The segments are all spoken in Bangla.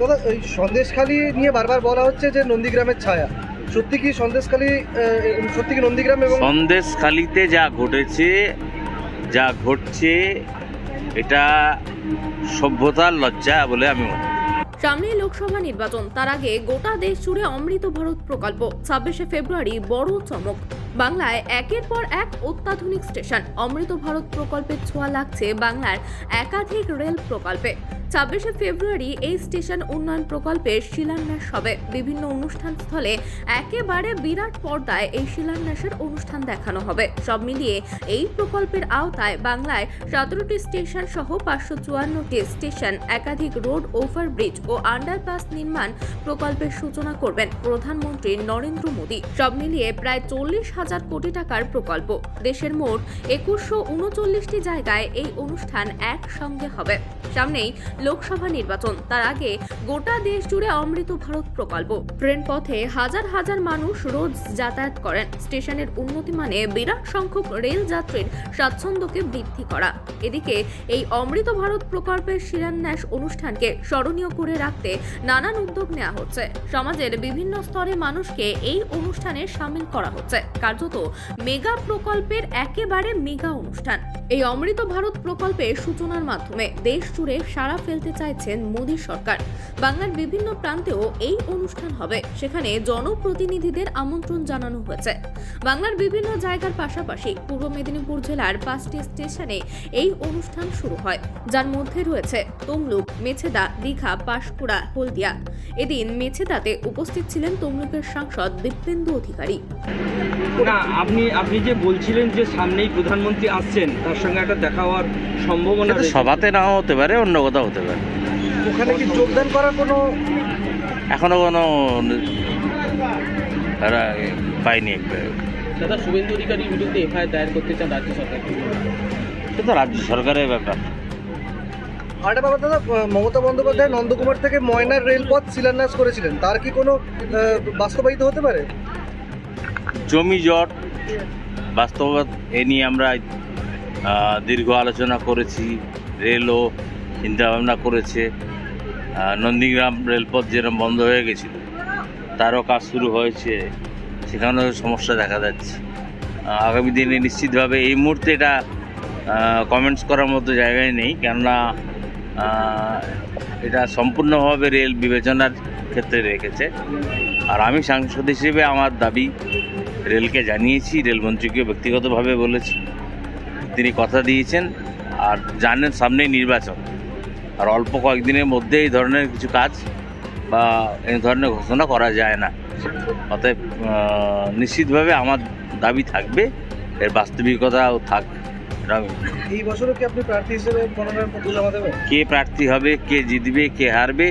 দাদা ওই সন্দেশখালি নিয়ে বারবার বলা হচ্ছে যে নন্দীগ্রামের ছায়া। সত্যি কি সন্দেশখালি সত্যি কি নন্দীগ্রাম এবং সন্দেশখালিতে যা ঘটেছে যা ঘটছে এটা সভ্যতার লজ্জা বলে আমি মনে করি। সামনেই লোকসভা নির্বাচন তার আগে গোটা দেশ জুড়ে অমৃত ভারত প্রকল্প ছাব্বিশে ফেব্রুয়ারি বড় চমক। বাংলায় একের পর এক অত্যাধুনিক স্টেশন। অমৃত ভারত প্রকল্পের ছোঁয়া লাগছে বাংলার একাধিক রেল প্রকল্পে। ছাব্বিশে ফেব্রুয়ারি এই স্টেশন উন্নয়ন প্রকল্পের শিলান্যাস হবে। বিভিন্ন অনুষ্ঠান স্থলে একেবারে বিরাট পর্দায় এই শিলান্যাসের অনুষ্ঠান দেখানো হবে। সব মিলিয়ে এই প্রকল্পের আওতায় বাংলায় সতেরোটি স্টেশন সহ পাঁচশো চুয়ান্নটি স্টেশন, একাধিক রোড ওভারব্রিজ ও আন্ডারপাস নির্মাণ প্রকল্পের সূচনা করবেন প্রধানমন্ত্রী নরেন্দ্র মোদী। সব মিলিয়ে প্রায় চল্লিশ হাজার কোটি টাকার প্রকল্প। দেশের মোট একুশশো উনচল্লিশটি জায়গায় এই অনুষ্ঠান একসঙ্গে হবে। সামনেই লোকসভা নির্বাচন, তার আগে গোটা দেশ জুড়ে অমৃত ভারত প্রকল্প। ট্রেন পথে হাজার হাজার মানুষ রোজ যাতায়াত করেন। স্টেশনের উন্নতি মানে বিরাট সংখ্যক রেল যাত্রীর স্বাচ্ছন্দ্যকে বৃদ্ধি করা। এদিকে এই অমৃত ভারত প্রকল্পের শিলান্যাস অনুষ্ঠানকে স্মরণীয় করে রাখতে নানান উদ্যোগ নেওয়া হচ্ছে। সমাজের বিভিন্ন স্তরে মানুষকে এই অনুষ্ঠানে সামিল করা হচ্ছে। কার্যত মেগা প্রকল্পের একেবারে মেগা অনুষ্ঠান। এই অমৃত ভারত প্রকল্পের সূচনার মাধ্যমে দেশ জুড়ে সাড়া ফেলতে চাইছেন মোদী সরকার। বাংলার বিভিন্ন প্রান্তেও এই অনুষ্ঠান হবে। সেখানে জনপ্রতিনিধিদের আমন্ত্রণ জানানো হয়েছে। বাংলার বিভিন্ন জায়গার পাশাপাশি পূর্ব মেদিনীপুর জেলার পাঁচটি স্টেশনে এই অনুষ্ঠান শুরু হয়। যার মধ্যে রয়েছে তমলুক, মেছেদা, দীঘা, পাঁশকুড়া, হলদিয়া। এদিন মেছেদাতে উপস্থিত ছিলেন তমলুকের সাংসদ দীপেন্দু অধিকারী। না আপনি আপনি যে বলছিলেন যে সামনেই প্রধানমন্ত্রী আসছেন তার সঙ্গে একটা দেখা হওয়ার সম্ভাবনা সভাতে নাও হতে পারে অন্য কোথাও হতে পারে। ওখানে কি যোগদান করার কোনো এখনও কোনো তারা পাইনি দাদা শুভেন্দু অধিকারীর বিরুদ্ধে এফআইআর দায়ের করতে চান রাজ্য সরকার। এটা তো রাজ্য সরকারের ব্যাপার। আরেকটা ব্যাপার দাদা মমতা বন্দ্যোপাধ্যায় নন্দকুমার থেকে ময়নার রেলপথ শিলান্যাস করেছিলেন। তার কি কোনো বাস্তবায়িত হতে পারে? জমি জট বাস্তবত এ নিয়ে আমরা দীর্ঘ আলোচনা করেছি, রেলও চিন্তাভাবনা করেছে নন্দীগ্রাম রেলপথ যেরকম বন্ধ হয়ে গেছিল, তারও কাজ শুরু হয়েছে, সেখানেও সমস্যা দেখা যাচ্ছে। আগামী দিনে নিশ্চিতভাবে এই মুহূর্তে এটা কমেন্টস করার মতো জায়গায় নেই, কেননা এটা সম্পূর্ণভাবে রেল বিবেচনার ক্ষেত্রে রেখেছে। আর আমি সাংসদ হিসেবে আমার দাবি রেলকে জানিয়েছি রেলমন্ত্রীকে ব্যক্তিগতভাবে বলেছি। তিনি কথা দিয়েছেন আর জানেন সামনেই নির্বাচন। আর অল্প কয়েকদিনের মধ্যে এই ধরনের কিছু কাজ বা এই ধরনের ঘোষণা করা যায় না। অতএব নিশ্চিতভাবে আমার দাবি থাকবে এর বাস্তবিকতাও আমি এই বছরও কি আপনি প্রার্থী হিসেবে জমা দেবেন? কে প্রার্থী হবে কে জিতবে কে হারবে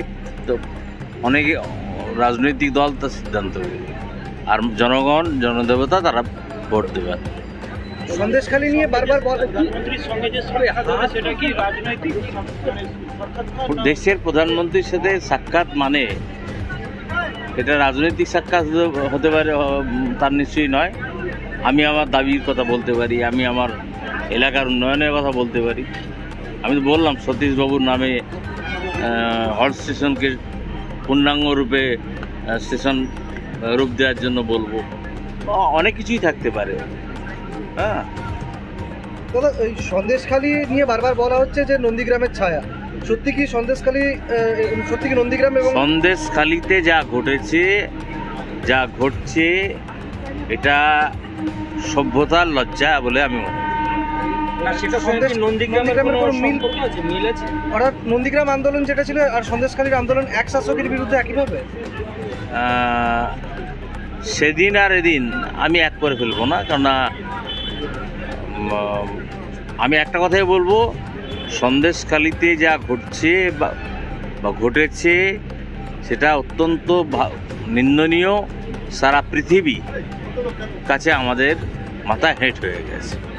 তো অনেকে রাজনৈতিক দল তার সিদ্ধান্ত নেবে। আর জনগণ জনদেবতা তারা ভোট দেবে। সন্দেশখালি নিয়ে বারবার বল- প্রধানমন্ত্রীর সঙ্গে যে সাক্ষাৎ হবে সেটা কি রাজনৈতিক দেশের প্রধানমন্ত্রীর সাথে সাক্ষাৎ মানে এটা রাজনৈতিক সাক্ষাৎ হতে- হতে পারে তার নিশ্চয়ই নয়। আমি আমার দাবির কথা বলতে পারি আমি আমার এলাকার উন্নয়নের কথা বলতে পারি। আমি তো বললাম সতীশবাবুর নামে হল্ট স্টেশনকে পূর্ণাঙ্গ রূপে স্টেশন রূপ দেওয়ার জন্য বলব। অনেক কিছুই থাকতে পারে। হ্যাঁ। দাদা ওই সন্দেশখালি নিয়ে বারবার বলা হচ্ছে যে নন্দীগ্রামের ছায়া। সত্যি কি সন্দেশখালি সত্যি কি নন্দীগ্রাম এবং সন্দেশখালিতে যা ঘটেছে যা ঘটছে এটা সভ্যতার লজ্জা বলে আমি মনে করি। না সেটার সন্দেশ- নন্দীগ্রামের কোনো কোনো মিল- আছে মিল আছে? অর্থাৎ নন্দীগ্রাম আন্দোলন যেটা ছিল আর সন্দেশখালীর আন্দোলন এক শাসকের বিরুদ্ধে একইভাবে? সেদিন আর এদিন আমি এক করে ফেলব না কেননা আমি একটা কথাই বলব সন্দেশখালিতে যা ঘটছে বা বা ঘটেছে সেটা অত্যন্ত ভা- নিন্দনীয় সারা পৃথিবী কাছে আমাদের মাথা হেঁট হয়ে গেছে।